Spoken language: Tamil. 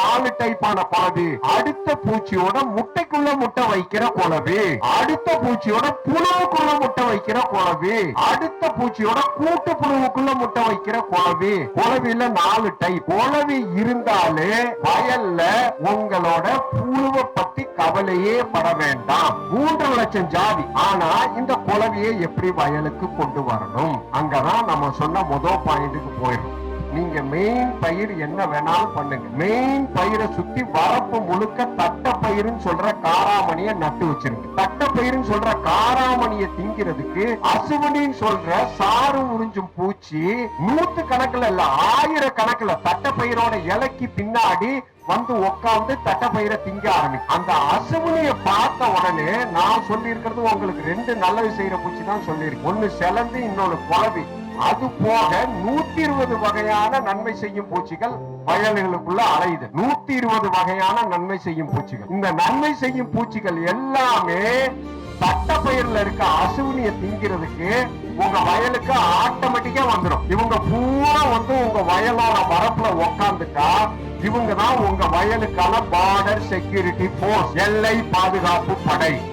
நாலு டைப்பான குலவி அடுத்த பூச்சியோட முட்டைக்குள்ள முட்டை வைக்கிற குழவி அடுத்த பூச்சியோட புழுவுக்குள்ள முட்டை வைக்கிற குழவி அடுத்த பூச்சியோட கூட்டு புழுவுக்குள்ள முட்டை வைக்கிற குழவி குழவில நாலு டைப் குலவி இருந்தாலே வயல்ல உங்களோட புழுவை பத்தி கவலையே பட வேண்டாம். மூன்று லட்சம் ஜாதி. ஆனா இந்த குழவியை எப்படி வயலுக்கு கொண்டு வரணும்? அங்கதான் நம்ம சொன்ன முதல் பாயிண்ட்டுக்கு போயிடும் நீங்க மெயின் பயிர் என்ன வேணாலும் பண்ணுங்க. மெயின் பயிரை சுத்தி வரப்பு முழுக்க தட்ட பயிர்னு சொல்ற காராமணிய நட்டு வச்சிருங்க தட்ட பயிர்னு சொல்ற காராமணிய திங்கிறதுக்கு அசுவனின்னு சொல்ற சாறு உறிஞ்சும் பூச்சி நூத்து கணக்குல இல்ல ஆயிர கணக்குல தட்ட பயிரோட இலைக்கு பின்னாடி வந்து உட்கார்ந்து தட்டப்பயிரை திங்க ஆரம்பிக்கும். அந்த அசுவினிய பார்த்த உடனே நான் சொல்லி இருக்கிறது உங்களுக்கு ரெண்டு நல்லது செய்யற பூச்சி தான் சொல்லியிருக்கேன். ஒண்ணு செலந்து இன்னொன்னு குழவி. அது போக நூத்தி இருபது வகையான நன்மை செய்யும் பூச்சிகள் வயல்களுக்குள்ள அலையுது. நூத்தி இருபது வகையான நன்மை செய்யும் பூச்சிகள். இந்த நன்மை செய்யும் பூச்சிகள் எல்லாமே தட்டப்பயிர்ல இருக்க அசுவினிய திங்கிறதுக்கு உங்க வயலுக்கு ஆட்டோமேட்டிக்கா வந்துடும் இவங்க பூரா வந்து உங்க வயலோட வரப்புல உக்காந்துட்டா இவங்க தான் உங்க வயலுக்கான பார்டர் செக்யூரிட்டி போர்ஸ் எல்லை பாதுகாப்பு படை.